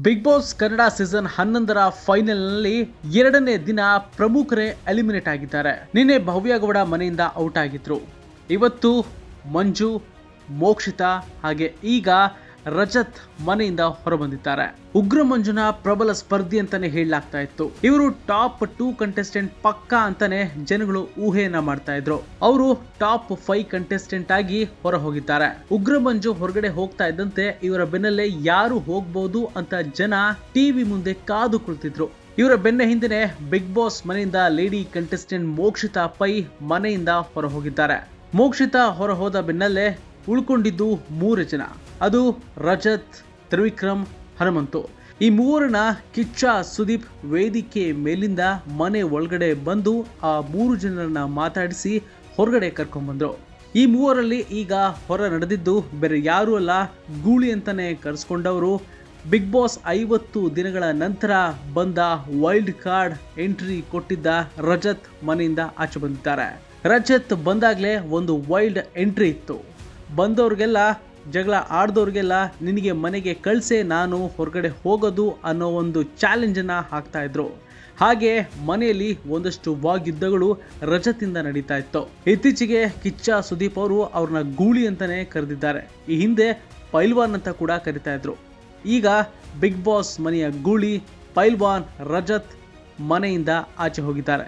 Big boss Kannada season ಹನ್ನೊಂದರ ಫೈನಲ್ನಲ್ಲಿ ಎರಡನೇ ದಿನ ಪ್ರಮುಖರೇ ಎಲಿಮಿನೇಟ್ ಆಗಿದ್ದಾರೆ. ನಿನ್ನೆ ಭವ್ಯ ಗೌಡ ಮನೆಯಿಂದ ಔಟ್ ಆಗಿದ್ರು. ಇವತ್ತು ಮಂಜು, ಮೋಕ್ಷಿತಾ ಹಾಗೆ ಈಗ ರಜತ್ ಮನೆಯಿಂದ ಹೊರಬಂದಿದ್ದಾರೆ. ಉಗ್ರ ಮಂಜುನ ಪ್ರಬಲ ಸ್ಪರ್ಧಿ ಅಂತಾನೆ ಹೇಳಲಾಗ್ತಾ ಇತ್ತು. ಇವರು ಟಾಪ್ ಟೂ ಕಂಟೆಸ್ಟೆಂಟ್ ಪಕ್ಕಾ ಅಂತಾನೆ ಜನಗಳು ಊಹೆಯನ್ನ ಮಾಡ್ತಾ ಇದ್ರು. ಅವರು ಟಾಪ್ ಫೈವ್ ಕಂಟೆಸ್ಟೆಂಟ್ ಆಗಿ ಹೊರ ಹೋಗಿದ್ದಾರೆ ಉಗ್ರ ಮಂಜು ಹೊರಗಡೆ ಹೋಗ್ತಾ ಇದ್ದಂತೆ ಇವರ ಬೆನ್ನಲ್ಲೇ ಯಾರು ಹೋಗ್ಬೋದು ಅಂತ ಜನ ಟಿವಿ ಮುಂದೆ ಕಾದು ಕುಳಿತಿದ್ರು. ಇವರ ಬೆನ್ನ ಹಿಂದೆ ಬಿಗ್ ಬಾಸ್ ಮನೆಯಿಂದ ಲೇಡಿ ಕಂಟೆಸ್ಟೆಂಟ್ ಮೋಕ್ಷಿತಾ ಪೈ ಮನೆಯಿಂದ ಹೊರ ಹೋಗಿದ್ದಾರೆ ಮೋಕ್ಷಿತಾ ಹೊರ ಹೋದ ಬೆನ್ನಲ್ಲೇ ಉಳ್ಕೊಂಡಿದ್ದು ಮೂರು ಜನ. ಅದು ರಜತ್, ತ್ರಿವಿಕ್ರಮ್, ಹನುಮಂತು. ಈ ಮೂವರನ್ನ ಕಿಚ್ಚ, ಸುದೀಪ್ ವೇದಿಕೆ ಮೇಲಿಂದ ಮನೆ ಒಳಗಡೆ ಬಂದು ಆ ಮೂರು ಜನರನ್ನ ಮಾತಾಡಿಸಿ ಹೊರಗಡೆ ಕರ್ಕೊಂಡ್ಬಂದ್ರು. ಈ ಮೂವರಲ್ಲಿ ಈಗ ಹೊರ ನಡೆದಿದ್ದು ಬೇರೆ ಯಾರೂ ಅಲ್ಲ. ಗೂಳಿ ಅಂತಾನೆ ಕರೆಸ್ಕೊಂಡವರು. ಬಿಗ್ ಬಾಸ್ ಐವತ್ತು ದಿನಗಳ ನಂತರ ಬಂದ ವೈಲ್ಡ್ ಕಾರ್ಡ್ ಎಂಟ್ರಿ ಕೊಟ್ಟಿದ್ದ ರಜತ್ ಮನೆಯಿಂದ ಆಚೆ ಬಂದಿದ್ದಾರೆ. ರಜತ್ ಬಂದಾಗಲೇ ಒಂದು ವೈಲ್ಡ್ ಎಂಟ್ರಿ ಇತ್ತು. ಬಂದವ್ರಿಗೆಲ್ಲ, ಜಗಳ ಆಡ್ದವ್ರಿಗೆಲ್ಲ ನಿನಗೆ ಮನೆಗೆ ಕಳಿಸೆ ನಾನು ಹೊರಗಡೆ ಹೋಗೋದು ಅನ್ನೋ ಒಂದು ಚಾಲೆಂಜನ್ನು ಹಾಕ್ತಾಯಿದ್ರು ಹಾಗೆ ಮನೆಯಲ್ಲಿ ಒಂದಷ್ಟು ವಾಗ್ಯುದ್ಧಗಳು ರಜತಿಂದ ನಡೀತಾ ಇತ್ತು. ಇತ್ತೀಚೆಗೆ ಕಿಚ್ಚ ಸುದೀಪ್ ಅವರು ಅವ್ರನ್ನ ಗೂಳಿ ಅಂತಲೇ ಕರೆದಿದ್ದಾರೆ. ಈ ಹಿಂದೆ ಪೈಲ್ವಾನ್ ಅಂತ ಕೂಡ ಕರಿತಾ ಇದ್ರು. ಈಗ ಬಿಗ್ ಬಾಸ್ ಮನೆಯ ಗೂಳಿ ಪೈಲ್ವಾನ್, ರಜತ್ ಮನೆಯಿಂದ ಆಚೆ ಹೋಗಿದ್ದಾರೆ.